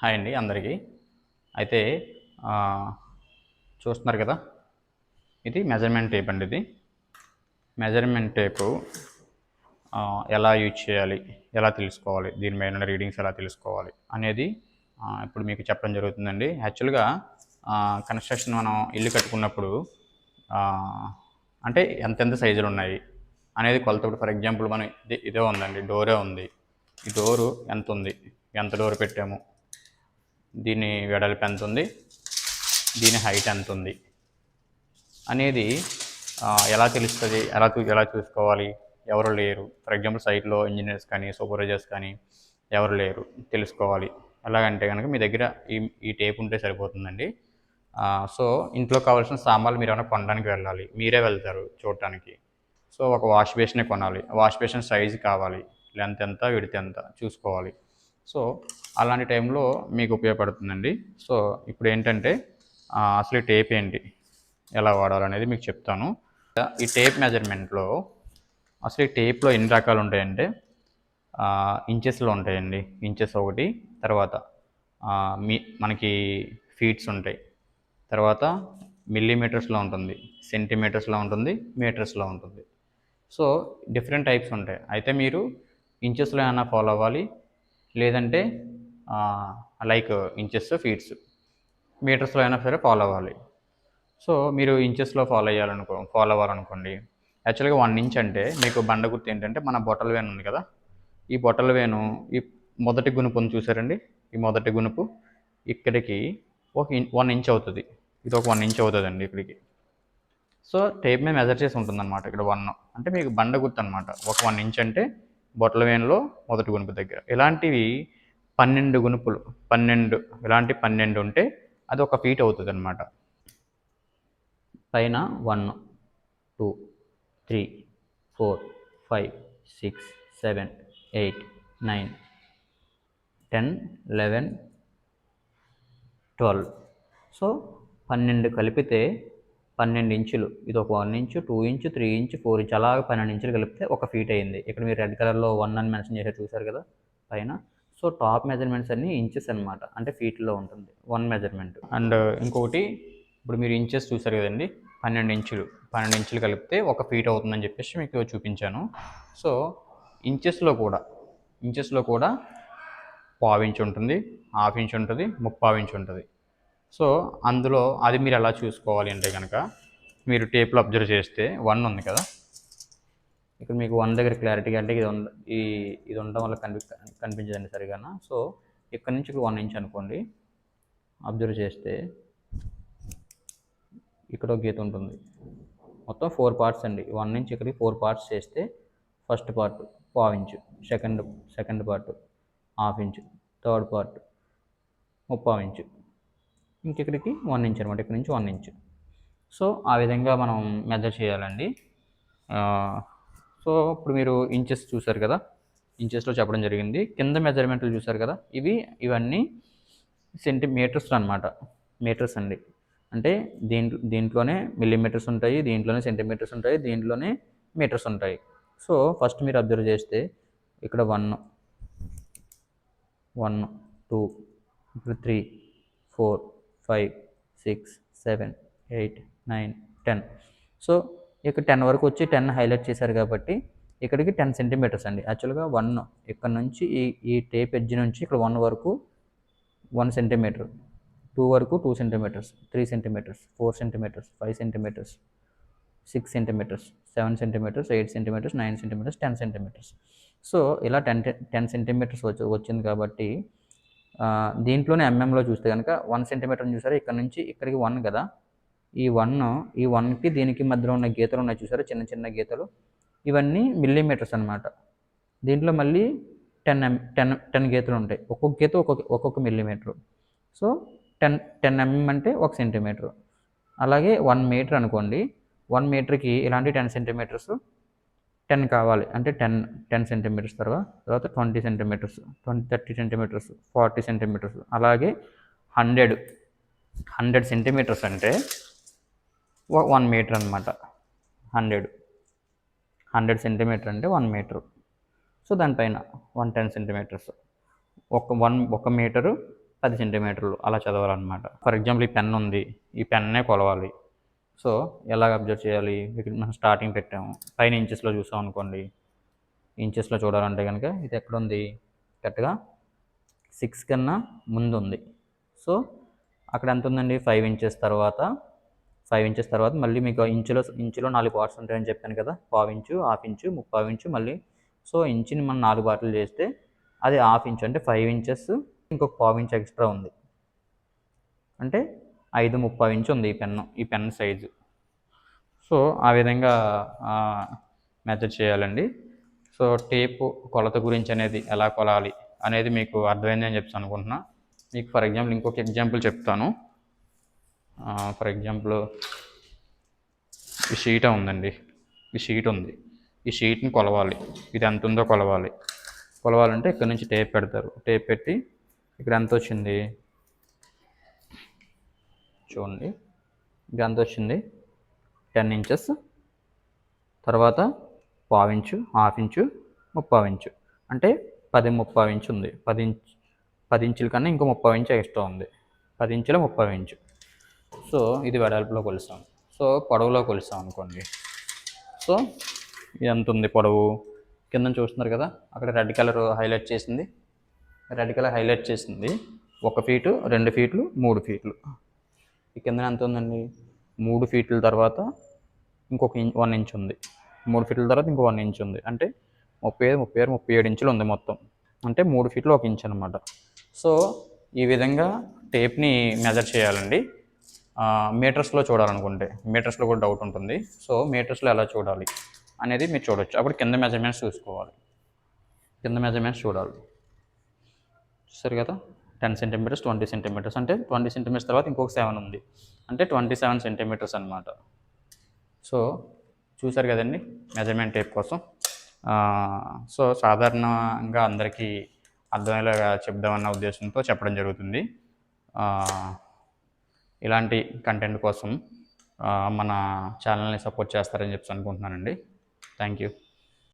Hi అండి అందరికీ. అయితే చూస్తున్నారు కదా? ఇది మెజర్మెంట్ టేప్ అండి ఇది. మెజర్మెంట్ టేపు ఎలా యూజ్ చేయాలి ఎలా తెలుసుకోవాలి దీని మీద ఉన్న రీడింగ్స్ ఎలా తెలుసుకోవాలి అనేది ఇప్పుడు మీకు చెప్పడం జరుగుతుందండి. యాక్చువల్గా కన్స్ట్రక్షన్ మనం ఇల్లు కట్టుకున్నప్పుడు అంటే ఎంతెంత సైజులు ఉన్నాయి అనేది కొలత ఇప్పుడు ఫర్ ఎగ్జాంపుల్ మనం ఇది ఇదే ఉందండి డోరే ఉంది. ఈ డోరు ఎంత ఉంది ఎంత డోర్ పెట్టాము? దీని వెడల్పు ఎంత ఉంది? దీని హైట్ ఎంత ఉంది? అనేది ఎలా తెలుస్తుంది? ఎలా చూ- ఎలా చూసుకోవాలి? ఎవరు లేరు. ఫర్ ఎగ్జాంపుల్ సైట్లో ఇంజనీర్స్ కానీ సూపర్వైజర్స్ కానీ ఎవరు లేరు. తెలుసుకోవాలి. ఎలాగంటే కనుక మీ దగ్గర ఈ ఈ టేప్ ఉంటే సరిపోతుందండి. సో ఇంట్లో కావాల్సిన సామాన్లు మీరు ఏమైనా కొనడానికి వెళ్ళాలి. మీరే వెళ్తారు చూడటానికి. సో ఒక వాష్ బేసినే కొనాలి. వాష్ బేసిన్ సైజు కావాలి. లెంత్ ఎంత విడితే ఎంత? చూసుకోవాలి. సో అలాంటి టైంలో మీకు ఉపయోగపడుతుందండి. సో ఇప్పుడు ఏంటంటే అసలు ఈ టేప్ ఏంటి? ఎలా వాడాలనేది మీకు చెప్తాను. ఈ టేప్ మెజర్మెంట్లో అసలు ఈ టేప్లో ఎన్ని రకాలు ఉంటాయంటే ఇంచెస్లో ఉంటాయండి. ఇంచెస్ ఒకటి తర్వాత మీ మనకి ఫీట్స్ ఉంటాయి. తర్వాత మిల్లీమీటర్స్లో ఉంటుంది సెంటీమీటర్స్లో ఉంటుంది మీటర్స్లో ఉంటుంది. సో డిఫరెంట్ టైప్స్ ఉంటాయి. అయితే మీరు ఇంచెస్లో ఏమైనా ఫాలో అవ్వాలి? లేదంటే లైక్ ఇంచెస్ ఫీట్స్ మీటర్స్లో అయినా సరే ఫాలో అవ్వాలి. సో మీరు ఇంచెస్లో ఫాలో అయ్యాలనుకో ఫాలో అవ్వాలనుకోండి. యాక్చువల్గా వన్ ఇంచ్ అంటే మీకు బండ గుర్తు ఏంటంటే మన బొట్టల వేను ఉంది కదా? ఈ బొట్టల వేను ఈ మొదటి గునుపు ఉంది చూసారండి? ఈ మొదటి గునుపు ఇక్కడికి ఒక వన్ ఇంచ్ అవుతుంది. ఇది ఒక వన్ ఇంచ్ అవుతుందండి ఇక్కడికి. సో టేప్ మీద మెజర్ చేసి ఉంటుందన్నమాట ఇక్కడ వన్ అంటే మీకు బండ గుర్తు అనమాట ఒక వన్ ఇంచ్ అంటే బొట్లవేనులో మొదటి గునుపు దగ్గర. ఇలాంటివి పన్నెండు గునుపులు పన్నెండు ఇలాంటి పన్నెండు ఉంటే అది ఒక ఫీట్ అవుతుంది అనమాట పైన one two three four five six seven eight nine ten eleven twelve. So పన్నెండు కలిపితే పన్నెండు ఇంచులు. ఇది ఒక one inch two inch three inch four inch అలా పన్నెండు ఇంచులు కలిపితే ఒక ఫీట్ అయింది ఇక్కడ మీరు రెడ్ కలర్లో వన్ అని మెన్షన్ చేశారు చూసారు కదా పైన. సో టాప్ మెజర్మెంట్స్ అన్నీ ఇంచెస్ అనమాట అంటే ఫీట్లో ఉంటుంది. One measurement. అండ్ ఇంకొకటి ఇప్పుడు మీరు ఇంచెస్ చూసారు కదండి పన్నెండు ఇంచులు. పన్నెండు ఇంచులు కలిపితే ఒక ఫీట్ అవుతుందని చెప్పేసి మీకు చూపించాను. సో ఇంచెస్లో కూడా ఇంచెస్లో కూడా పావు ఇంచు ఉంటుంది హాఫ్ ఇంచ్ ఉంటుంది ముప్పావు ఇంచ్ ఉంటుంది. సో అందులో అది మీరు ఎలా చూసుకోవాలి అంటే కనుక మీరు టేప్లో అబ్జర్వ్ చేస్తే వన్ ఉంది కదా. ఇక్కడ మీకు వన్ దగ్గర క్లారిటీగా అంటే ఇది ఉండ ఈ ఇది ఉండడం వల్ల కనిపి కనిపించదండి సరిగాన. సో ఇక్కడ నుంచి ఇక్కడ వన్ ఇంచ్ అనుకోండి. అబ్జర్వ్ చేస్తే ఇక్కడ ఒక గీత ఉంటుంది. మొత్తం ఫోర్ పార్ట్స్ అండి. వన్ నుంచి ఇక్కడికి ఫోర్ పార్ట్స్ చేస్తే ఫస్ట్ పార్ట్ పావు inch second second part half inch third part ముప్పావు ఇంచు ఇంక ఇక్కడికి వన్ ఇంచ్ అనమాట. ఇక్కడ నుంచి వన్ ఇంచ్ సో ఆ విధంగా మనం మెజర్ చేయాలండి. సో ఇప్పుడు మీరు ఇంచెస్ చూసారు కదా? ఇంచెస్లో చెప్పడం జరిగింది. కింద మెజర్మెంట్లు చూసారు కదా? ఇవి ఇవన్నీ సెంటీమీటర్స్ అనమాట మీటర్స్ అండి. అంటే దీంట్లో దీంట్లోనే మిల్లీమీటర్స్ ఉంటాయి దీంట్లోనే సెంటీమీటర్స్ ఉంటాయి దీంట్లోనే మీటర్స్ ఉంటాయి. సో ఫస్ట్ మీరు అబ్జర్వ్ చేస్తే ఇక్కడ వన్ వన్ టూ ఇప్పుడు three four five six seven eight nine ten. So ఇక్కడ టెన్ వరకు వచ్చి టెన్ హైలైట్ చేశారు కాబట్టి ఇక్కడికి టెన్ సెంటీమీటర్స్ అండి. యాక్చువల్గా వన్ ఇక్కడ నుంచి ఈ ఈ టేప్ ఎడ్జ్ నుంచి ఇక్కడ వన్ వరకు వన్ సెంటీమీటర్ టూ వరకు two centimetres three centimetres four centimetres five centimetres six centimetres seven centimetres eight centimetres nine centimetres ten centimetres. So ఇలా టెన్ టెన్ సెంటీమీటర్స్ వచ్చి వచ్చింది కాబట్టి దీంట్లోనే ఎంఎంలో చూస్తే కనుక వన్ సెంటీమీటర్ చూసారా? ఇక్కడ నుంచి ఇక్కడికి వన్ కదా? ఈ వన్ ఈ వన్కి దీనికి మధ్యలో ఉన్న గీతలు ఉన్నాయి చూసారా? చిన్న చిన్న గీతలు. ఇవన్నీ మిల్లీమీటర్స్ అనమాట దీంట్లో మళ్ళీ టెన్ ఎం టెన్ టెన్ గీతలు ఉంటాయి. ఒక్కొక్క గీత ఒక్కొక్క ఒక్కొక్క millimetre so ten ten MM అంటే ఒక సెంటీమీటర్ అలాగే వన్ మీటర్ అనుకోండి. వన్ మీటర్కి ఇలాంటి టెన్ సెంటీమీటర్స్ టెన్ కావాలి. అంటే టెన్ టెన్ సెంటీమీటర్స్ తర్వాత తర్వాత twenty centimetres twenty thirty centimetres forty centimetres. అలాగే హండ్రెడ్ హండ్రెడ్ సెంటీమీటర్స్ అంటే వన్ మీటర్ అనమాట హండ్రెడ్ హండ్రెడ్ సెంటీమీటర్ అంటే వన్ మీటర్. సో దానిపైన వన్ టెన్ సెంటీమీటర్స్. ఒక వన్ ఒక మీటరు పది సెంటీమీటర్లు అలా చదవాలన్నమాట. ఫర్ ఎగ్జాంపుల్ ఈ పెన్ ఉంది. ఈ పెన్నే కొలవాలి. సో ఎలా అబ్జర్వ్ చేయాలి? ఇక్కడ మనం స్టార్టింగ్ పెట్టాము. పైన ఇంచెస్లో చూసాం అనుకోండి. ఇంచెస్లో చూడాలంటే కనుక ఇది ఎక్కడ ఉంది కరెక్ట్గా సిక్స్ కన్నా ముందు ఉంది సో అక్కడ ఎంత ఉందండి? ఫైవ్ ఇంచెస్ తర్వాత ఫైవ్ ఇంచెస్ తర్వాత మళ్ళీ మీకు ఇంచులో ఇంచులో నాలుగు పార్ట్స్ ఉంటాయని చెప్పాను కదా? పావు ఇంచు హాఫ్ ఇంచు ముప్పావు ఇంచు మళ్ళీ. సో ఇంచుని మనం నాలుగు పార్ట్లు చేస్తే అది హాఫ్ ఇంచు అంటే ఫైవ్ ఇంచెస్ ఇంకొక పావు ఇంచు ఎక్స్ట్రా ఉంది. అంటే ఐదు ముప్పై ఇంచు ఉంది ఈ పెన్ను ఈ పెన్ సైజు. సో ఆ విధంగా మెజర్ చేయాలండి. సో టేపు కొలత గురించి అనేది ఎలా కొలాలి అనేది మీకు అర్థమైంది అని చెప్పి అనుకుంటున్నా. మీకు ఫర్ ఎగ్జాంపుల్ ఇంకొక ఎగ్జాంపుల్ చెప్తాను. ఫర్ ఎగ్జాంపుల్ ఈ షీట్ ఉందండి. ఈ షీట్ ఉంది. ఈ షీట్ని కొలవాలి. ఇది ఎంత ఉందో కొలవాలి. కొలవాలంటే ఇక్కడ నుంచి టేప్ పెడతారు. టేప్ పెట్టి ఇక్కడ ఎంత వచ్చింది? చూడండి. ఇక్కడ ఎంత వచ్చింది. Ten inches. తర్వాత పావు ఇంచు హాఫ్ ఇంచు ముప్పావు ఇంచు. అంటే పది ముప్పావు ఇంచు ఉంది. పది ఇంచ్ పది ఇంచుల కన్నా ఇంకో ముప్పావు ఇంచు ఎక్స్ట్రా ఉంది. పది ఇంచుల ముప్పావు ఇంచు. సో ఇది వెడల్పులో కొలుస్తాం. సో పొడవులో కొలుస్తాం అనుకోండి. సో ఎంత ఉంది పొడవు? కింద చూస్తున్నారు కదా అక్కడ రెడ్ కలర్ హైలైట్ చేసింది. రెడ్ కలర్ హైలైట్ చేసింది. ఒక ఫీటు రెండు ఫీట్లు మూడు ఫీట్లు. ఈ కింద ఎంత ఉందండి? మూడు ఫీట్ల తర్వాత ఇంకొక ఇంచ్ వన్ ఇంచ్ ఉంది. మూడు ఫీట్ల తర్వాత ఇంకో వన్ ఇంచ్ ఉంది. అంటే ముప్పై ఐదు ముప్పై ఆరు ముప్పై ఏడు ఇంచులు ఉంది మొత్తం. అంటే మూడు ఫీట్లు ఒక ఇంచ్ అనమాట సో ఈ విధంగా టేప్ని మెజర్ చేయాలండి. మీటర్స్లో చూడాలనుకుంటే. మీటర్స్లో కూడా డౌట్ ఉంటుంది. సో మీటర్స్లో ఎలా చూడాలి అనేది మీరు చూడొచ్చు. అప్పుడు కింద మెజర్మెంట్స్ చూసుకోవాలి. కింద మెజర్మెంట్స్ చూడాలి. సరే కదా? టెన్ సెంటీమీటర్స్ ట్వంటీ సెంటీమీటర్స్ అంటే ట్వంటీ సెంటీమీటర్స్ తర్వాత ఇంకొక సెవెన్ ఉంది. అంటే ట్వంటీ సెవెన్ సెంటీమీటర్స్ అనమాట సో చూసారు కదండి మెజర్మెంట్ టేప్ కోసం. సో సాధారణంగా అందరికీ అర్థమయ్యేలాగా చెప్దామన్న ఉద్దేశంతో చెప్పడం జరుగుతుంది. ఇలాంటి కంటెంట్ కోసం మన ఛానల్ని సపోర్ట్ చేస్తారని చెప్పి అనుకుంటున్నానండి. Thank you.